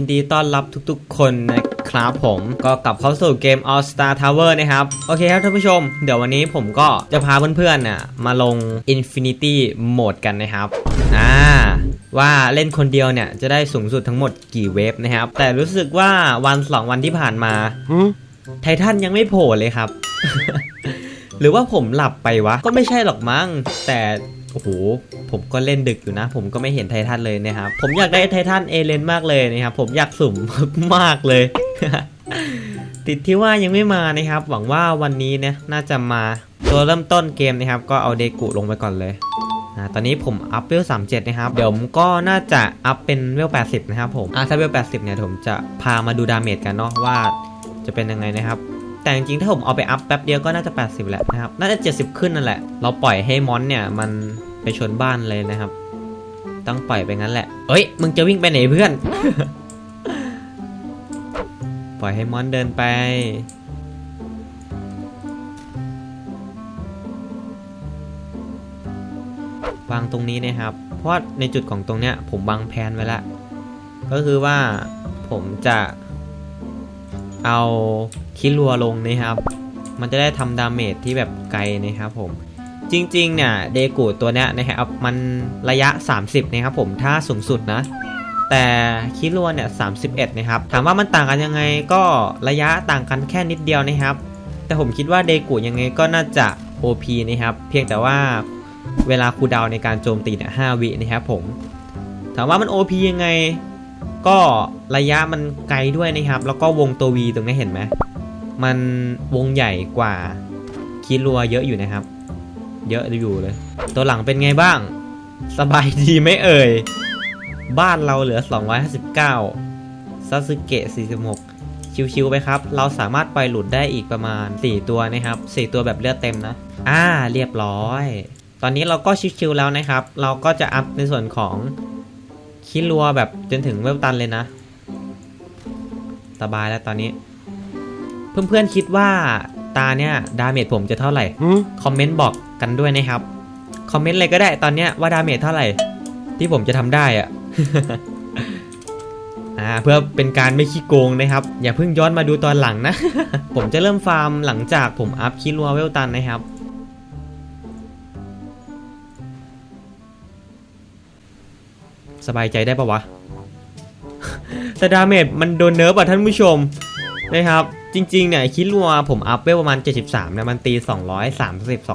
ยินดีต้อนรับทุกๆ คนนะครับผมก็กลับเข้าสู่เกม All Star Tower นะครับ โอเคครับท่านผู้ชม เดี๋ยววันนี้ผมก็จะพาเพื่อนๆน่ะมาลง Infinity Mode กันนะครับอ่าว่าเล่นคนเดียวเนี่ยจะได้สูงสุดทั้งหมดกี่เวฟนะครับ แต่รู้สึกว่าวันสองวันที่ผ่านมาไททันยังไม่โผล่เลยครับ หรือว่าผมหลับไปวะ ก็ไม่ใช่หรอกมั้งแต่ โอ้โห ผมก็เล่นดึกอยู่นะ ผมก็ไม่เห็นไททันเลยนะครับ ผมอยากได้ไททันเอเลนมากเลยนะครับ ผมอยากสุ่มมากเลย ติดที่ว่ายังไม่มานะครับ หวังว่าวันนี้เนี่ยน่าจะมา ตัวเริ่มต้นเกมนะครับ ก็เอาเดกุลงไปก่อนเลยอ่าตอนนี้ผมอัพเวล37 นะครับ เดี๋ยวผมก็น่าจะอัพเป็นเวล80 นะครับผมอ่าถ้าเวล80 เนี่ยผมจะพามาดูดาเมจกันเนาะว่าจะเป็นยังไงนะครับ แต่จริงๆถ้าผมเอาไปอัพแป๊บเดียวก็น่าจะ 80 แหละนะครับ น่าจะ 70 ขึ้นนั่นแหละ เราปล่อยให้มอนเนี่ยมันไปชนบ้านเลยนะครับ ต้องปล่อยไปงั้นแหละ เอ้ย มึงจะวิ่งไปไหนเพื่อน ปล่อยให้มอนเดินไป วางตรงนี้นะครับ เพราะในจุดของตรงเนี้ยผมวางแผนไว้แล้วก็คือว่าผมจะ เอาคิรัวลงนะครับ มันจะได้ทำดาเมจที่แบบไกลนะครับผม จริงๆเนี่ยเดกูตัวเนี้ยนะครับมันระยะ 30นะครับผมถ้าสูงสุดนะแต่คิรัวเนี่ย31นะครับ ถามว่ามันต่างกันยังไงก็ระยะต่างกันแค่นิดเดียวนะครับ แต่ผมคิดว่าเดกูยังไงก็น่าจะ OP นะครับ เพียงแต่ว่าเวลาคูดาวในการโจมตีเนี่ยวินะครับผม ถามว่ามัน OP ยังไง ก็ระยะมันไกลด้วยนะครับ แล้วก็วงตัว V ตรงนี้เห็นไหม มันวงใหญ่กว่าคิรัวเยอะอยู่นะครับ เยอะอยู่เลย ตัวหลังเป็นไงบ้าง สบายดีไหมเอ่ย บ้านเราเหลือ 259ซาสึเกะ46 ชิวๆไปครับ เราสามารถปล่อยหลุดได้อีกประมาณ 4 ตัวนะครับ 4 ตัวแบบเลือดเต็มนะ อ่า เรียบร้อย ตอนนี้เราก็ชิวๆแล้วนะครับ เราก็จะอัพในส่วนของ คิดรัวแบบจนถึงเวลตันเลยนะ สบายแล้วตอนนี้ เพื่อนๆคิดว่าตาเนี่ยดาเมจผมจะเท่าไหร่ คอมเมนต์บอกกันด้วยนะครับ คอมเมนต์อะไรก็ได้ตอนเนี้ยว่าดาเมจเท่าไหร่ ที่ผมจะทำได้อะอ่าเพื่อเป็นการไม่ขี้โกงนะครับ อย่าเพิ่งย้อนมาดูตอนหลังนะ ผมจะเริ่มฟาร์มหลังจากผมอัพคิรัวเวลตันนะครับ สบายใจได้ปะวะ แต่ดาเมจมันโดนเนิร์ฟอะท่านผู้ชมนะครับ จริงๆเนี่ยคิดรัวผมอัพเวลประมาณ 73นะมันตี 230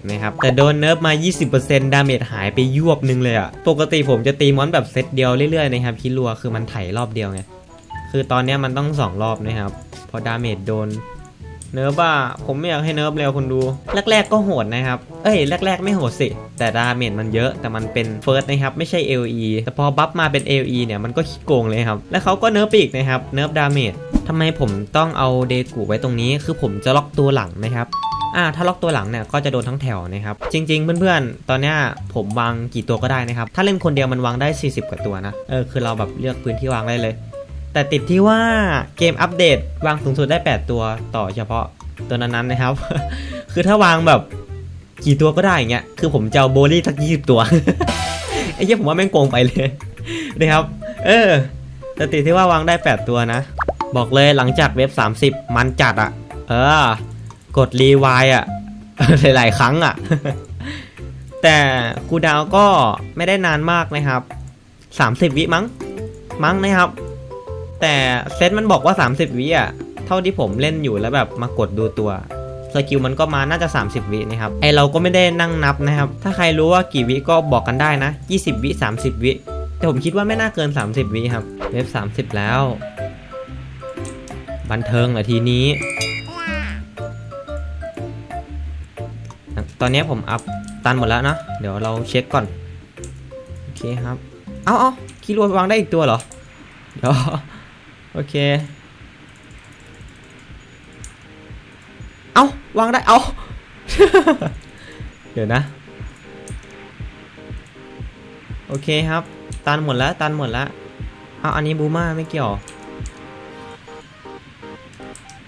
240 นะครับ แต่โดนเนิร์ฟมา 20%ดาเมจหายไปยวบนึงเลยอะปกติผมจะตีมอนแบบเซตเดียวเรื่อยๆนะครับคิดรัวคือมันไถรอบเดียวไง คือตอนเนี้ยมันต้อง 2 รอบนะครับ พอดาเมจโดน เนิร์ฟอะผมไม่อยากให้เนิร์ฟเร็วคนดู แรก ๆ ก็โหดนะครับ เอ้ยแรก ๆ ไม่โหดสิ แต่ดาเมจมันเยอะแต่มันเป็นเฟิร์สนะครับ ไม่ใช่ LE แต่พอบัฟมาเป็น LE เนี่ยมันก็ขี้โกงเลยครับ แล้วเขาก็เนิร์ฟไปอีกนะครับ เนิร์ฟดาเมจทำไมผมต้องเอาเดกูไว้ตรงนี้ คือผมจะล็อกตัวหลังนะครับอ่าถ้าล็อกตัวหลังเนี่ยก็จะโดนทั้งแถวนะครับจริง ๆ เพื่อนๆ ตอนเนี้ยผมวางกี่ตัวก็ได้นะครับถ้าเล่นคนเดียวมันวางได้ 40 กว่าตัวนะเออคือเราแบบเลือกพื้นที่วางได้เลย แต่ติดที่ว่าเกมอัปเดตวางสูงสุดได้ 8 ตัวต่อเฉพาะตัวนั้นๆนะครับ คือถ้าวางแบบกี่ตัวก็ได้อย่างเงี้ย คือผมจะเอาโบลี่สักยี่สิบตัว ไอ้เหี้ยผมว่าแม่งโกงไปเลยนะครับ เออ แต่ติดที่ว่าวางได้ 8 ตัวนะ บอกเลยหลังจากเว็บ 30 มันจัดอะเออ กดรีวายอะหลายๆ ครั้งอะแต่คูดาวก็ไม่ได้นานมากนะครับ 30 วิมั้ง มั้งนะครับ แต่เซตมันบอกว่า 30 วิอะ เท่าที่ผมเล่นอยู่แล้วแบบมากดดูตัวสกิลมันก็มาน่าจะ 30 วินะครับ ไอเราก็ไม่ได้นั่งนับนะครับ ถ้าใครรู้ว่ากี่วิก็บอกกันได้นะ 20 วิ 30 วิ แต่ผมคิดว่าไม่น่าเกิน 30 วิครับ เว็บ 30 แล้ว บันเทิงเหรอทีนี้ ตอนนี้ผมอัพตันหมดแล้วนะ เดี๋ยวเราเช็คก่อน โอเคครับ เอาเอาคิดว่าวางได้อีกตัวเหรอ เดี๋ยว โอเค เอาวางได้ เอา เดี๋ยวนะ โอเคครับ ตันหมดแล้ว ตันหมดแล้ว เอาอันนี้บูมาไม่เกี่ยว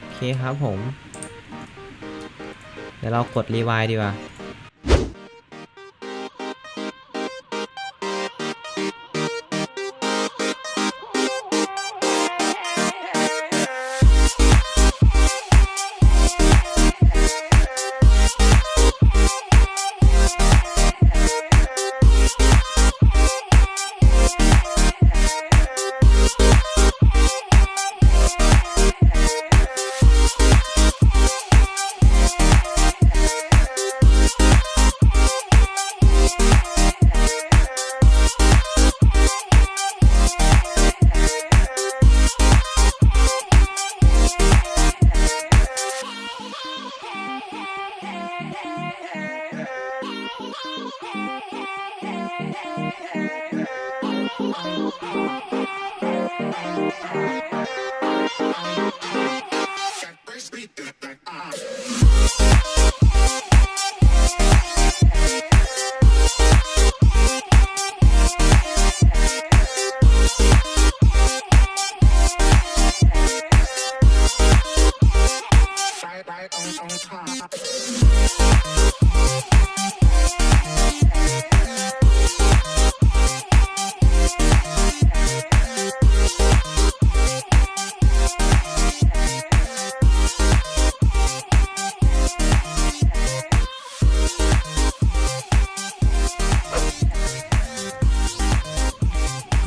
โอเคครับผม เดี๋ยวเรากดรีไวด์ดีกว่า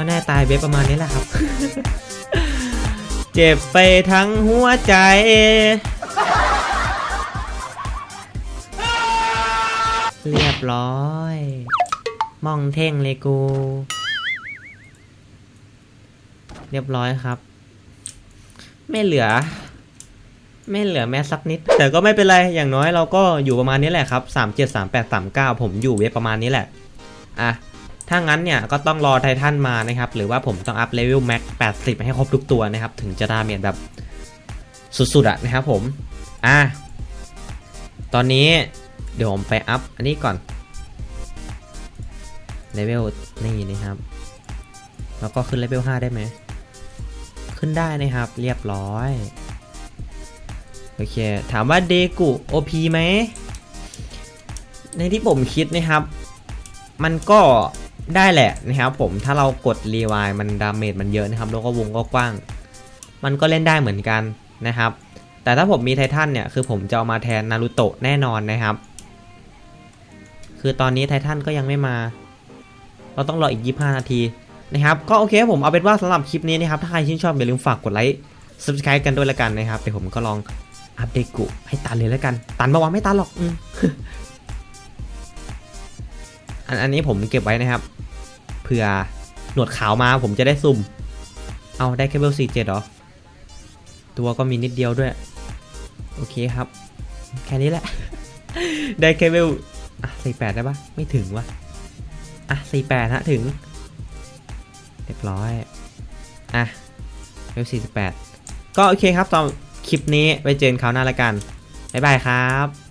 ก็แน่ตายเว็บประมาณนี้แหละครับ เจ็บไปทั้งหัวใจ เรียบร้อย มองเท่งเลยกู เรียบร้อยครับ ไม่เหลือ ไม่เหลือแม้สักนิด แต่ก็ไม่เป็นไร อย่างน้อยเราก็อยู่ประมาณนี้แหละครับ 37 38 39 ผมอยู่เว็บประมาณนี้แหละ อะ ถ้างั้นเนี่ยก็ต้องรอไททันมานะครับหรือว่าผมต้องอัพเลเวลแม็ก80 ให้ครบทุกตัวนะครับ ถึงจะดาเมจแบบสุดๆอะนะครับผม อะ ตอนนี้เดี๋ยวผมไปอัพอันนี้ก่อนเลเวลนี่นะครับ แล้วก็ขึ้นเลเวล5ได้ไหม ขึ้นได้นะครับเรียบร้อย โอเค ถามว่าเดกุ OP ไหม ในที่ผมคิดนะครับ มันก็ ได้แหละนะครับผมถ้าเรากดรีวายมันดาเมจมันเยอะนะครับแล้วก็วงก็กว้าง มันก็เล่นได้เหมือนกันนะครับ แต่ถ้าผมมีไททันเนี่ยคือผมจะเอามาแทนนารูโตะแน่นอนนะครับ คือตอนนี้ไททันก็ยังไม่มา เราต้องรออีก 25 นาทีนะครับ ก็โอเคผมเอาเป็นว่าสำหรับคลิปนี้นะครับถ้าใครชื่นชอบอย่าลืมฝากกดไลค์ subscribe กันด้วยละกันนะครับเดี๋ยวผมก็ลองอัปเดตกุให้ตันเลยแล้วกัน ตันมาวะไม่ตันหรอกอ,อันอันนี้ผมเก็บไว้นะครับ ผื่อหนวดขาวมาผมจะได้ซุ่ม เอาได้แค่เบลสี่เจ็ดหรอ ตัวก็มีนิดเดียวด้วย โอเคครับ แค่นี้แหละ ได้แค่เบลอะสี่แปดได้ปะไม่ถึงวะอะสี่แปดฮะถึง เรียบร้อย อะเบลสี่สิบแปดก็โอเคครับตอนคลิปนี้ไปเจอกันคราวหน้าละกัน บ๊ายบายครับ